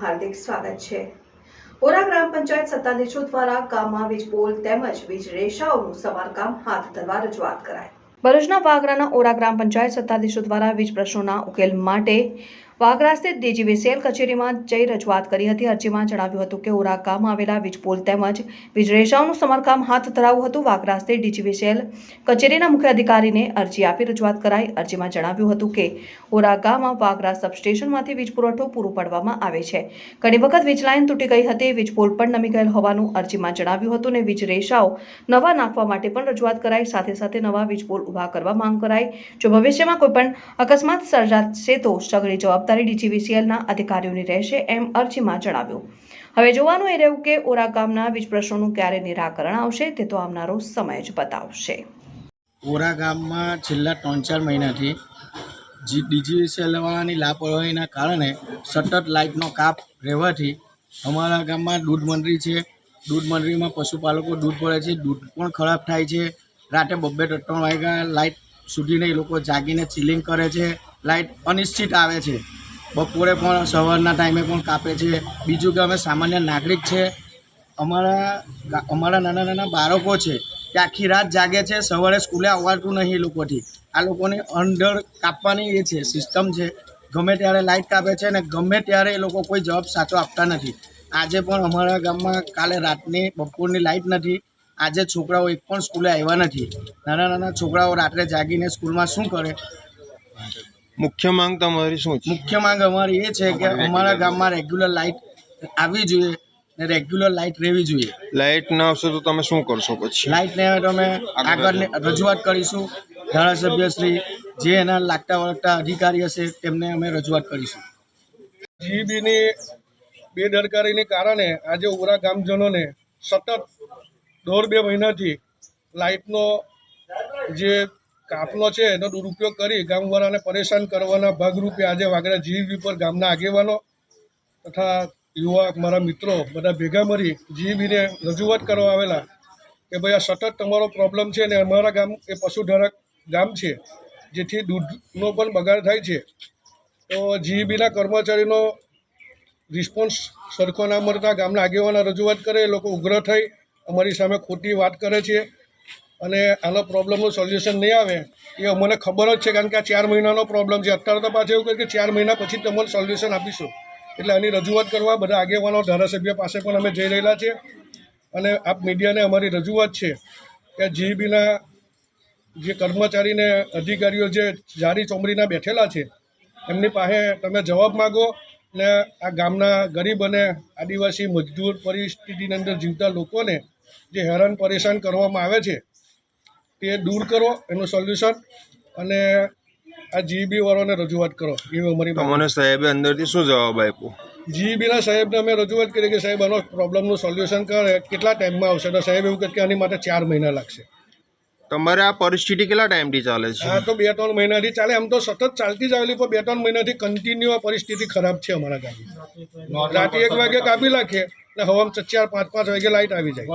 હાર્દિક સ્વાગત છે. ઓરા ગ્રામ પંચાયત સત્તાધીશો દ્વારા ગામમાં વીજ પોલ તેમજ વીજ રેષાઓનું સમારકામ હાથ ધરવા રજૂઆત કરાઈ. ભરૂચના વાગરાના ઓરા ગ્રામ પંચાયત સત્તાધીશો દ્વારા વીજ પ્રશ્નોના ઉકેલ માટે વાગરા સ્થિત ડીજીવીસીએલ કચેરીમાં જઈ રજૂઆત કરી હતી. અરજીમાં જણાવ્યું હતું કે ઓરા ગામમાં આવેલા વીજ પોલ તેમજ વીજ રેષાઓનું સમારકામ હાથ ધરાવું હતું. વાગરા સ્થિત ડીજીવીસીએલ કચેરીના મુખ્ય અધિકારીને અરજી આપી રજૂઆત કરાઈ. અરજીમાં જણાવ્યું હતું કે ઓરા ગામમાં વાગરા સબસ્ટેશનમાંથી વીજ પુરવઠો પૂરો પાડવામાં આવે છે. ઘણી વખત વીજ લાઇન તૂટી ગઈ હતી. વીજ પોલ પણ નમી ગયેલ હોવાનું અરજીમાં જણાવ્યું હતું અને વીજ રેષાઓ નવા નાખવા માટે પણ રજૂઆત કરાઈ. સાથે સાથે નવા વીજ પોલ ઊભા કરવા માંગ કરાઈ. જો ભવિષ્યમાં કોઈપણ અકસ્માત સર્જાશે તો સઘળી જવાબદારી ડીજીવીસીએલના અધિકારીઓની રહેશે એમ અરજીમાં જણાવ્યું. હવે જોવાનું એ રહ્યું કે ઓરા ગામના વીજ પ્રશ્નોનું ક્યારે નિરાકરણ આવશે તે તો આવનારો સમય જ બતાવશે. ઓરા ગામમાં છેલ્લા ત્રણ ચાર મહિનાથી જી ડીજીવીસીએલવાળાની લાપરવાહીના કારણે સતત લાઇટનો કાપ રહેવાથી અમારા ગામમાં દૂધ મંડળી છે. દૂધ મંડળીમાં પશુપાલકો દૂધ પડે છે. દૂધ પણ ખરાબ થાય છે. રાતે બબ્બે ત્રણ વાગ્યા લાઇટ સુધીને એ લોકો જાગીને ચિલિંગ કરે છે. લાઇટ અનિશ્ચિત આવે છે. બપોરે પણ, સવારના ટાઈમે પણ કાપે છે. બીજું કે અમે સામાન્ય નાગરિક છે. અમારા અમારા નાના નાના બાળકો છે કે આખી રાત જાગે છે. સવારે સ્કૂલે આવવાતું નહીં એ લોકોથી. આ લોકોની અંડર કાપવાની એ છે, સિસ્ટમ છે. ગમે ત્યારે લાઇટ કાપે છે અને ગમે ત્યારે એ લોકો કોઈ જવાબ સાચો આપતા નથી. આજે પણ અમારા ગામમાં કાલે રાતની બપોરની લાઇટ નથી. આજે છોકરાઓ એક પણ સ્કૂલે આવ્યા નથી. નાના નાના છોકરાઓ રાત્રે જાગીને સ્કૂલમાં શું કરે? મુખ્ય માંગ તમારી શું છે? મુખ્ય માંગ અમારી એ છે કે અમારા ગામમાં રેગ્યુલર લાઇટ આવવી જોઈએ ને રેગ્યુલર લાઇટ રહેવી જોઈએ. લાઇટ ના આવશે તો તમે શું કરશો પછી? લાઇટ ને અમે આગળની રજૂઆત કરીશું. ધારાસભ્યશ્રી જે એના લાગતા વળગતા અધિકારી હશે તેમને અમે રજૂઆત કરીશું. જીબીની બેદરકારીને કારણે આજે ઉરા ગામજનોને સતત દોઢ બે મહિનાથી લાઇટનો જે કાપલો છે, એનો દુરુપયોગ કરી ગામવાળાને પરેશાન કરવાના ભાગરૂપે આજે વાગડા જીબી પર ગામના આગેવાનો તથા યુવા મારા મિત્રો બધા ભેગા મળી જીબીને રજૂઆત કરવા આવેલા કે ભાઈ આ સતત તમારો પ્રોબ્લેમ છે ને અમારા ગામ એ પશુધારક ગામ છે, જેથી દૂધનો પણ બગાડ થાય છે. તો જીબીના કર્મચારીનો રિસ્પોન્સ સરખો ના મળતા ગામના આગેવાના રજૂઆત કરે, એ લોકો ઉગ્ર થઈ, અમારી સામે ખોટી વાત કરે છે. અને આનો પ્રોબ્લેમનું સોલ્યુશન નહીં આવે, એ અમને ખબર જ છે કારણ કે આ ચાર મહિનાનો પ્રોબ્લેમ છે. અત્યારે તો પાછું એવું કહે કે ચાર મહિના પછી તમને સોલ્યુશન આપીશું. એટલે આની રજૂઆત કરવા બધા આગેવાનો, ધારાસભ્ય પાસે પણ અમે જઈ રહેલા છે. અને આપ મીડિયાને અમારી રજૂઆત છે કે જીબીના જે કર્મચારીને અધિકારીઓ જે જારી ચોમડીના બેઠેલા છે, એમની પાસે તમે જવાબ માગો ને આ ગામના ગરીબ અને આદિવાસી મજદૂર પરિસ્થિતિની અંદર જીવતા લોકોને જે હેરાન પરેશાન કરવામાં આવે છે તે દૂર કરો એનું સોલ્યુશન અને આ જીબી વાળાને રજૂઆત કરો. એવી અમારી. તમને સાહેબે અંદરથી શું જવાબ આપ્યો? જીબીના સાહેબને અમે રજૂઆત કરી કે સાહેબ આનો પ્રોબ્લેમનું સોલ્યુશન કરે કેટલા ટાઈમમાં આવશે? તો સાહેબ એવું કહે કે આની માટે ચાર મહિના લાગશે. તમારે આ પરિસ્થિતિ કેટલા ટાઈમથી ચાલે છે? હા તો બે ત્રણ મહિનાથી ચાલે. આમ તો સતત ચાલતી જ આવેલી પણ બે ત્રણ મહિનાથી કન્ટિન્યુ આ પરિસ્થિતિ ખરાબ છે અમારા ગામમાં. રાતે એક વાગે કાપી નાખીએ એટલે હવામાં ચાર પાંચ પાંચ વાગે લાઇટ આવી જાય.